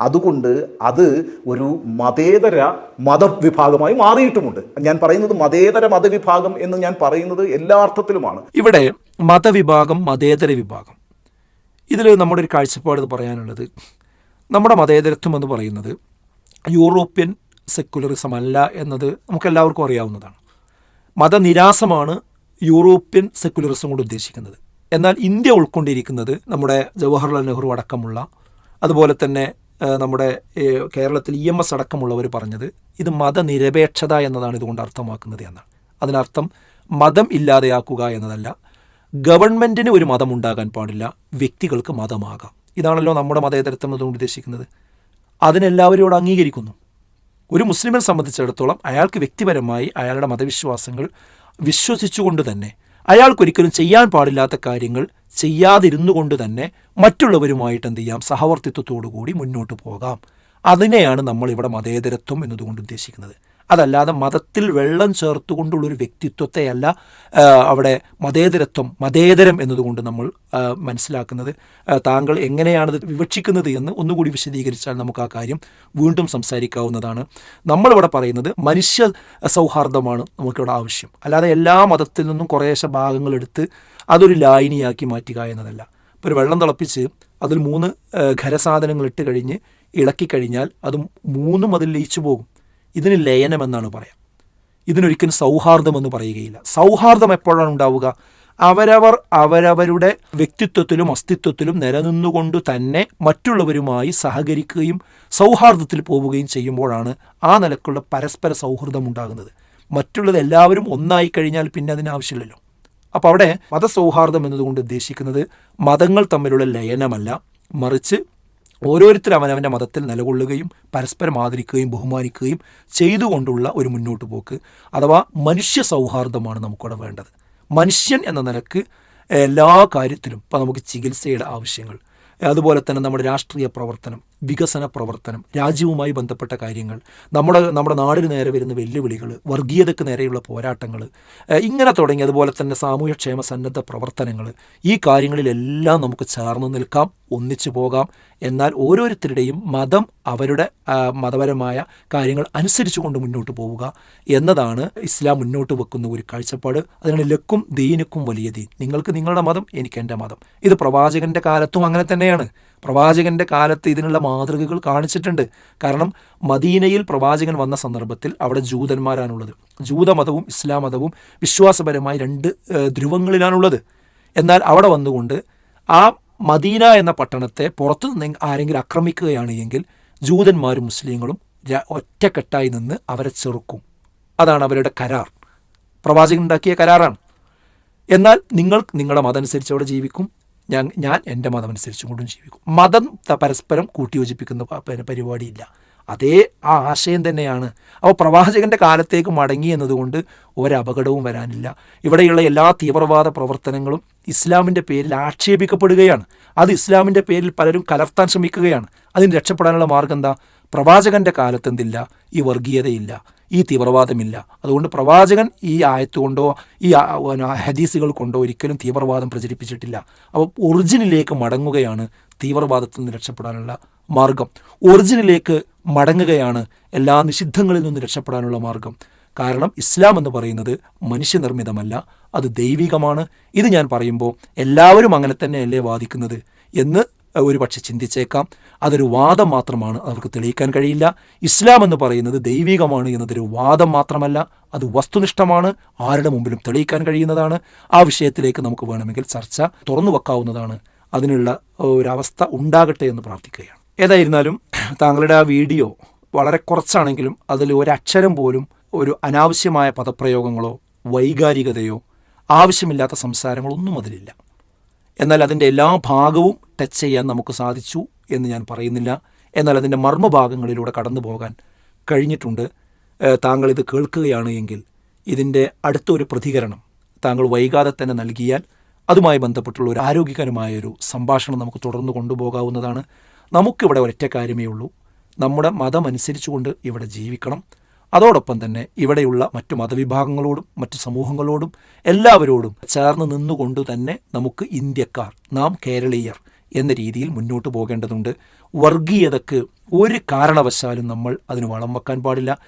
അതുകൊണ്ട് അത് ഒരു മതേതര മതവിഭാഗമായി മാറിയിട്ടുമുണ്ട്. ഞാൻ പറയുന്നത് മതേതര മതവിഭാഗം എന്ന് ഞാൻ പറയുന്നത് എല്ലാ അർത്ഥത്തിലുമാണ്. ഇവിടെ മതവിഭാഗം മതേതര വിഭാഗം. ഇതിൽ നമ്മുടെ ഒരു കാഴ്ചപ്പാട് പറയാനുള്ളത്. നമ്മുടെ മതേതരത്വം എന്ന് പറയുന്നത് യൂറോപ്യൻ സെക്കുലറിസം അല്ല എന്നത് നമുക്കെല്ലാവർക്കും അറിയാവുന്നതാണ്. മതനിരാസമാണ് യൂറോപ്യൻ സെക്കുലറിസം കൊണ്ട് ഉദ്ദേശിക്കുന്നത്. എന്നാൽ ഇന്ത്യ ഉൾക്കൊണ്ടിരിക്കുന്നത് നമ്മുടെ ജവഹർലാൽ നെഹ്റു അടക്കമുള്ള അതുപോലെ തന്നെ നമ്മുടെ കേരളത്തിൽ ഇ എം എസ് അടക്കമുള്ളവർ പറഞ്ഞത് ഇത് മതനിരപേക്ഷത എന്നതാണ് ഇതുകൊണ്ട് അർത്ഥമാക്കുന്നത് എന്നാണ്. അതിനർത്ഥം മതം ഇല്ലാതെയാക്കുക എന്നതല്ല ഗവൺമെന്റിന് ഒരു മതം ഉണ്ടാകാൻ പാടില്ല വ്യക്തികൾക്ക് മതമാകാം. ഇതാണല്ലോ നമ്മുടെ മതേതരത്വം അതുകൊണ്ട് ഉദ്ദേശിക്കുന്നത്. അതിനെല്ലാവരോട് അംഗീകരിക്കുന്നു. ഒരു മുസ്ലിമിനെ സംബന്ധിച്ചിടത്തോളം അയാൾക്ക് വ്യക്തിപരമായി അയാളുടെ മതവിശ്വാസങ്ങൾ വിശ്വസിച്ചുകൊണ്ട് തന്നെ അയാൾക്കൊരിക്കലും ചെയ്യാൻ പാടില്ലാത്ത കാര്യങ്ങൾ ചെയ്യാതിരുന്നു കൊണ്ട് തന്നെ മറ്റുള്ളവരുമായിട്ട് എന്ത് ചെയ്യാം? സഹവർത്തിത്വത്തോടു കൂടി മുന്നോട്ട് പോകാം. അതിനെയാണ് നമ്മൾ ഇവിടെ മതേതരത്വം എന്നതുകൊണ്ട് ഉദ്ദേശിക്കുന്നത്. അതല്ലാതെ മതത്തിൽ വെള്ളം ചേർത്തുകൊണ്ടുള്ളൊരു വ്യക്തിത്വത്തെയല്ല അല്ല അവിടെ മതേതരത്വം മതേതരം എന്നതുകൊണ്ട് നമ്മൾ മനസ്സിലാക്കുന്നത്. താങ്കൾ എങ്ങനെയാണത് വിവക്ഷിക്കുന്നത് എന്ന് ഒന്നുകൂടി വിശദീകരിച്ചാൽ നമുക്ക് ആ കാര്യം വീണ്ടും സംസാരിക്കാവുന്നതാണ്. നമ്മളിവിടെ പറയുന്നത് മനുഷ്യ സൗഹാർദ്ദമാണ് നമുക്കിവിടെ ആവശ്യം. അല്ലാതെ എല്ലാ മതത്തിൽ നിന്നും കുറേശ്ശെ ഭാഗങ്ങൾ ഭാഗങ്ങളെടുത്ത് അതൊരു ലായനിയാക്കി മാറ്റുക എന്നതല്ല. ഇപ്പോൾ ഒരു വെള്ളം തിളപ്പിച്ച് അതിൽ മൂന്ന് ഖരസാധനങ്ങൾ ഇട്ട് കഴിഞ്ഞ് ഇളക്കി കഴിഞ്ഞാൽ അത് മൂന്നും അതിൽ ലയിച്ചു പോകും. ഇതിന് ലയനമെന്നാണ് പറയാം. ഇതിനൊരിക്കലും സൗഹാർദ്ദമെന്ന് പറയുകയില്ല. സൗഹാർദ്ദം എപ്പോഴാണ് ഉണ്ടാവുക? അവരവർ അവരവരുടെ വ്യക്തിത്വത്തിലും അസ്തിത്വത്തിലും നിലനിന്നുകൊണ്ട് തന്നെ മറ്റുള്ളവരുമായി സഹകരിക്കുകയും സൗഹാർദ്ദത്തിൽ പോവുകയും ചെയ്യുമ്പോഴാണ് ആ നിലക്കുള്ള പരസ്പര സൗഹൃദം ഉണ്ടാകുന്നത്. മറ്റുള്ളത് എല്ലാവരും ഒന്നായി കഴിഞ്ഞാൽ പിന്നെ അതിന് ആവശ്യമില്ലല്ലോ. അപ്പോൾ അവിടെ മതസൗഹാർദ്ദം എന്നതുകൊണ്ട് ഉദ്ദേശിക്കുന്നത് മതങ്ങൾ തമ്മിലുള്ള ലയനമല്ല. മറിച്ച് ഓരോരുത്തരും അവനവന്റെ മതത്തിൽ നിലകൊള്ളുകയും പരസ്പരം ആദരിക്കുകയും ബഹുമാനിക്കുകയും ചെയ്തുകൊണ്ടുള്ള ഒരു മുന്നോട്ട് പോക്ക് അഥവാ മനുഷ്യ സൗഹാർദ്ദമാണ് നമുക്കവിടെ വേണ്ടത്. മനുഷ്യൻ എന്ന നിലയ്ക്ക് എല്ലാ കാര്യത്തിലും ഇപ്പം നമുക്ക് ചികിത്സയുടെ ആവശ്യങ്ങൾ അതുപോലെ തന്നെ നമ്മുടെ രാഷ്ട്രീയ പ്രവർത്തനം വികസന പ്രവർത്തനം രാജ്യവുമായി ബന്ധപ്പെട്ട കാര്യങ്ങൾ നമ്മുടെ നമ്മുടെ നാടിന് നേരെ വരുന്ന വെല്ലുവിളികൾ വർഗീയതയ്ക്ക് നേരെയുള്ള പോരാട്ടങ്ങൾ ഇങ്ങനെ തുടങ്ങി അതുപോലെ തന്നെ സാമൂഹ്യക്ഷേമ സന്നദ്ധ പ്രവർത്തനങ്ങൾ ഈ കാര്യങ്ങളിലെല്ലാം നമുക്ക് ചേർന്ന് നിൽക്കാം. ഒന്നിച്ചു പോകാം. എന്നാൽ ഓരോരുത്തരുടെയും മതം അവരുടെ മതപരമായ കാര്യങ്ങൾ അനുസരിച്ചുകൊണ്ട് മുന്നോട്ട് പോവുക എന്നതാണ് ഇസ്ലാം മുന്നോട്ട് വെക്കുന്ന ഒരു കാഴ്ചപ്പാട്. അതിനാണ് ലക്കും ദീനുക്കും വലിയ ദീൻ. നിങ്ങൾക്ക് നിങ്ങളുടെ മതം എനിക്ക് എന്റെ മതം. ഇത് പ്രവാചകന്റെ കാലത്തും അങ്ങനെ തന്നെയാണ്. പ്രവാചകന്റെ കാലത്ത് ഇതിനുള്ള മാതൃകകൾ കാണിച്ചിട്ടുണ്ട്. കാരണം മദീനയിൽ പ്രവാചകൻ വന്ന സന്ദർഭത്തിൽ അവിടെ ജൂതന്മാരാണുള്ളത്. ജൂതമതവും ഇസ്ലാം മതവും വിശ്വാസപരമായി രണ്ട് ധ്രുവങ്ങളിലാണുള്ളത്. എന്നാൽ അവിടെ വന്നുകൊണ്ട് ആ മദീന എന്ന പട്ടണത്തെ പുറത്തുനിന്ന് ആരെങ്കിലും ആക്രമിക്കുകയാണ് എങ്കിൽ ജൂതന്മാരും മുസ്ലിങ്ങളും ഒറ്റക്കെട്ടായി നിന്ന് അവരെ ചെറുക്കും. അതാണ് അവരുടെ കരാർ. പ്രവാചകൻ ഉണ്ടാക്കിയ കരാറാണ്. എന്നാൽ നിങ്ങൾ നിങ്ങളുടെ മതമനുസരിച്ച് അവിടെ ജീവിക്കും. ഞാൻ ഞാൻ എന്റെ മതം അനുസരിച്ചും കൊണ്ടും ജീവിക്കും. മതം പരസ്പരം കൂട്ടിയോജിപ്പിക്കുന്ന പരിപാടിയില്ല. അതേ ആ ആശയം തന്നെയാണ്. അപ്പോൾ പ്രവാചകന്റെ കാലത്തേക്ക് മടങ്ങി എന്നതുകൊണ്ട് ഒരപകടവും വരാനില്ല. ഇവിടെയുള്ള എല്ലാ തീവ്രവാദ പ്രവർത്തനങ്ങളും ഇസ്ലാമിന്റെ പേരിൽ ആക്ഷേപിക്കപ്പെടുകയാണ്. അത് ഇസ്ലാമിന്റെ പേരിൽ പലരും കലർത്താൻ ശ്രമിക്കുകയാണ്. അതിന് രക്ഷപ്പെടാനുള്ള മാർഗം എന്താ? പ്രവാചകന്റെ കാലത്തെന്തില്ല? ഈ വർഗീയതയില്ല. ഈ തീവ്രവാദമില്ല. അതുകൊണ്ട് പ്രവാചകൻ ഈ ആയത്ത് കൊണ്ടോ ഈ ഹദീസുകൾ കൊണ്ടോ ഒരിക്കലും തീവ്രവാദം പ്രചരിപ്പിച്ചിട്ടില്ല. അപ്പോൾ ഒറിജിനിലേക്ക് മടങ്ങുകയാണ് തീവ്രവാദത്തിൽ നിന്ന് രക്ഷപ്പെടാനുള്ള മാർഗം. ഒറിജിനിലേക്ക് മടങ്ങുകയാണ് എല്ലാ നിഷിദ്ധങ്ങളിൽ നിന്ന് രക്ഷപ്പെടാനുള്ള മാർഗം. കാരണം ഇസ്ലാം എന്ന് പറയുന്നത് മനുഷ്യനിർമ്മിതമല്ല അത് ദൈവികമാണ്. ഇത് ഞാൻ പറയുമ്പോൾ എല്ലാവരും അങ്ങനെ തന്നെയല്ലേ വാദിക്കുന്നത് എന്ന് ഒരു പക്ഷെ ചിന്തിച്ചേക്കാം. അതൊരു വാദം മാത്രമാണ് അവർക്ക് തെളിയിക്കാൻ കഴിയില്ല. ഇസ്ലാം എന്ന് പറയുന്നത് ദൈവികമാണ് എന്നതൊരു വാദം മാത്രമല്ല അത് വസ്തുനിഷ്ഠമാണ് ആരുടെ മുമ്പിലും തെളിയിക്കാൻ കഴിയുന്നതാണ്. ആ വിഷയത്തിലേക്ക് നമുക്ക് വേണമെങ്കിൽ ചർച്ച തുറന്നു വെക്കാവുന്നതാണ്. അതിനുള്ള ഒരവസ്ഥ ഉണ്ടാകട്ടെ എന്ന് പ്രാർത്ഥിക്കുകയാണ്. ഏതായിരുന്നാലും താങ്കളുടെ ആ വീഡിയോ വളരെ കുറച്ചാണെങ്കിലും അതിൽ ഒരക്ഷരം പോലും ഒരു അനാവശ്യമായ പദപ്രയോഗങ്ങളോ വൈകാരികതയോ ആവശ്യമില്ലാത്ത സംസാരങ്ങളോ ഒന്നും അതിലില്ല. എന്നാൽ അതിന്റെ എല്ലാ ഭാഗവും ടച്ച് ചെയ്യാൻ നമുക്ക് സാധിച്ചു എന്ന് ഞാൻ പറയുന്നില്ല. എന്നാൽ അതിന്റെ മർമ്മഭാഗങ്ങളിലൂടെ കടന്നു പോകാൻ കഴിഞ്ഞിട്ടുണ്ട്. താങ്കൾ ഇത് കേൾക്കുകയാണ് എങ്കിൽ ഇതിന്റെ അടുത്തൊരു പ്രതികരണം താങ്കൾ വൈകാതെ തന്നെ നൽകിയാൽ അതുമായി ബന്ധപ്പെട്ടുള്ള ഒരു ആരോഗ്യകരമായ ഒരു സംഭാഷണം നമുക്ക് തുടർന്ന് കൊണ്ടുപോകാവുന്നതാണ്. നമുക്കിവിടെ ഒരൊറ്റ കാര്യമേ ഉള്ളൂ. നമ്മുടെ മതം അനുസരിച്ചുകൊണ്ട് ഇവിടെ ജീവിക്കണം. അതോടൊപ്പം തന്നെ ഇവിടെയുള്ള മറ്റു മതവിഭാഗങ്ങളോടും മറ്റു സമൂഹങ്ങളോടും എല്ലാവരോടും ചേർന്ന് നിന്നുകൊണ്ട് തന്നെ നമുക്ക് ഇന്ത്യക്കാർ നാം കേരളീയർ എന്ന രീതിയിൽ മുന്നോട്ട് പോകേണ്ടതുണ്ട്. വർഗീയതക്ക് ഒരു കാരണവശാലും നമ്മൾ അതിന് വളം വെക്കാൻ പാടില്ല.